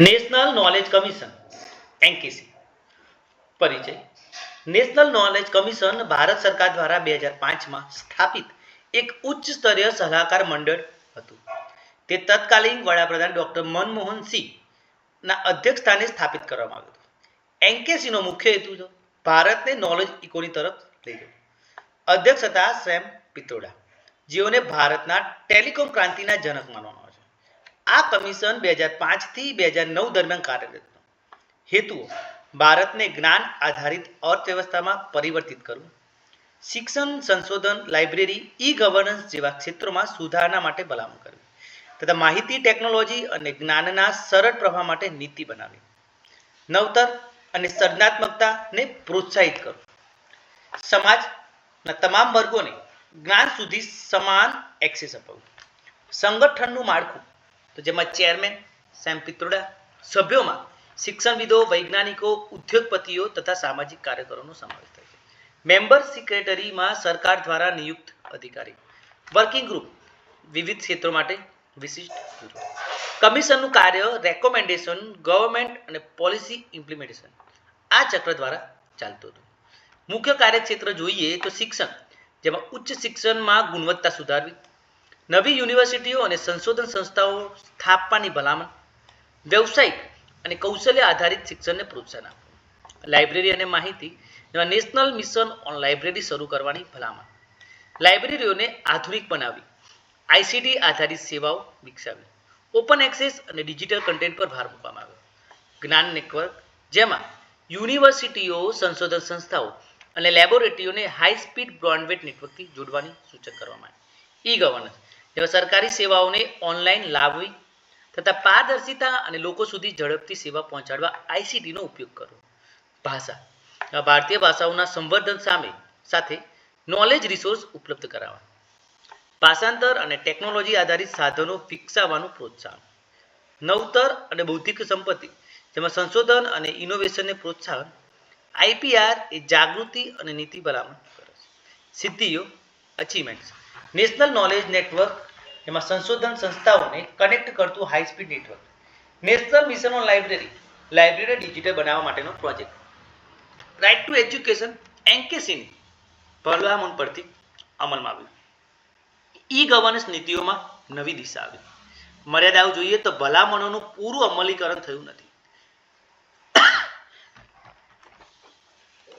National knowledge commission, એનકેસી. પરિચય. National knowledge commission Bharat સરકાર દ્વારા બે હજાર પાંચમાં સ્થાપિત એક ઉચ્ચ સ્તરીય સલાહકાર મંડળ હતું. તે તત્કાલીન વડાપ્રધાન ડોક્ટર મનમોહન સિંહના અધ્યક્ષસ્થાને સ્થાપિત કરવામાં આવ્યું હતું. એનકેસીનો મુખ્ય હેતુ છે ભારતને નોલેજ ઇકોની તરફ લઈ જવું અધ્યક્ષ હતા સેમ પિત્રોડા. જેઓને ભારતના ટેલિકોમ ક્રાંતિના જનક માનવામાં આ કમિશન બે હજાર પાંચથી બે હજાર નવ દરમિયાન કાર્યરત હેતુ. ભારતને જ્ઞાન આધારિત અર્થવ્યવસ્થામાં પરિવર્તિત કરવું. શિક્ષણ સંશોધન લાઇબ્રેરી ઈ ગવર્નન્સ જેવા ક્ષેત્રોમાં સુધારણા માટે ભલામણ કરવી. તથા માહિતી, ટેકનોલોજી અને જ્ઞાનના સરળ પ્રવાહ માટે નીતિ બનાવવી. નવતર અને સર્જનાત્મકતાને પ્રોત્સાહિત કરવું. સમાજના તમામ વર્ગોને જ્ઞાન સુધી સમાન એક્સેસ અપાવવું. સંગઠનનું માળખું તો જેમાં ચેરમેન સેમ પિત્રોડા, સભ્યોમાં શિક્ષણવિદો, વૈજ્ઞાનિકો, ઉદ્યોગપતિઓ તથા સામાજિક કાર્યકરોનો સમાવેશ થાય છે. મેમ્બર સેક્રેટરીમાં સરકાર દ્વારા નિયુક્ત અધિકારી. વર્કિંગ ગ્રુપ વિવિધ ક્ષેત્રો માટે વિશિષ્ટ કમિશનનું કાર્ય રેકોમેન્ડેશન ગવર્મેન્ટ અને પોલિસી ઇમ્પ્લિમેન્ટેશન આ ચક્ર દ્વારા ચાલતું હતું. મુખ્ય કાર્યક્ષેત્ર જોઈએ તો શિક્ષણ, જેમાં ઉચ્ચ શિક્ષણમાં ગુણવત્તા સુધારવી નવી યુનિવર્સિટીઓ અને સંશોધન સંસ્થાઓ સ્થાપવાની ભલામણ, વ્યવસાયિક અને કૌશલ્ય આધારિત શિક્ષણને પ્રોત્સાહન આપવું. લાઇબ્રેરી અને માહિતી નેશનલ મિશન ઓન લાઇબ્રેરી શરૂ કરવાની ભલામણ. લાઇબ્રેરીઓને આધુનિક બનાવવી આઈસીટી આધારિત સેવાઓ વિકસાવી, ઓપન એક્સેસ અને ડિજિટલ કન્ટેન્ટ પર ભાર મૂકવામાં આવ્યો. જ્ઞાન નેટવર્ક, જેમાં યુનિવર્સિટીઓ, સંશોધન સંસ્થાઓ અને લેબોરેટરીઓને હાઈ સ્પીડ બ્રોડબેન્ડ નેટવર્કથી જોડવાની સૂચન કરવામાં આવ્યું ઈ ગવર્નન્સ જેમાં સરકારી સેવાઓને ઓનલાઈન લાવવી તથા પારદર્શિતા અને લોકો સુધી ઝડપથી સેવા પહોંચાડવા આઈસીટીનો ઉપયોગ કરવો. ભાષા. ભારતીય ભાષાઓના સંવર્ધન સામે સાથે નોલેજ રિસોર્સ ઉપલબ્ધ કરાવવા. ભાષાંતર અને ટેકનોલોજી આધારિત સાધનો વિકસાવવાનું પ્રોત્સાહન. નવતર અને બૌદ્ધિક સંપત્તિ, જેમાં સંશોધન અને ઇનોવેશનને પ્રોત્સાહન આઈપીઆર એ જાગૃતિ અને નીતિ ભલામણ કરે છે. સિદ્ધિઓ અચીવમેન્ટ્સ નેશનલ નોલેજ નેટવર્ક એમાં સંશોધન સંસ્થાઓને કનેક્ટ કરતું high speed network national mission on library library digital બનાવવા માટેનો પ્રોજેક્ટ રાઇટ ટુ એજ્યુકેશન એન્કેસિન ભલામણ પરથી અમલમાં આવ્યું. ઈ ગવર્નન્સ નીતિઓમાં નવી દિશા આવી. મર્યાદાઓ જોઈએ તો ભલામણોનું પૂરું અમલીકરણ થયું નથી.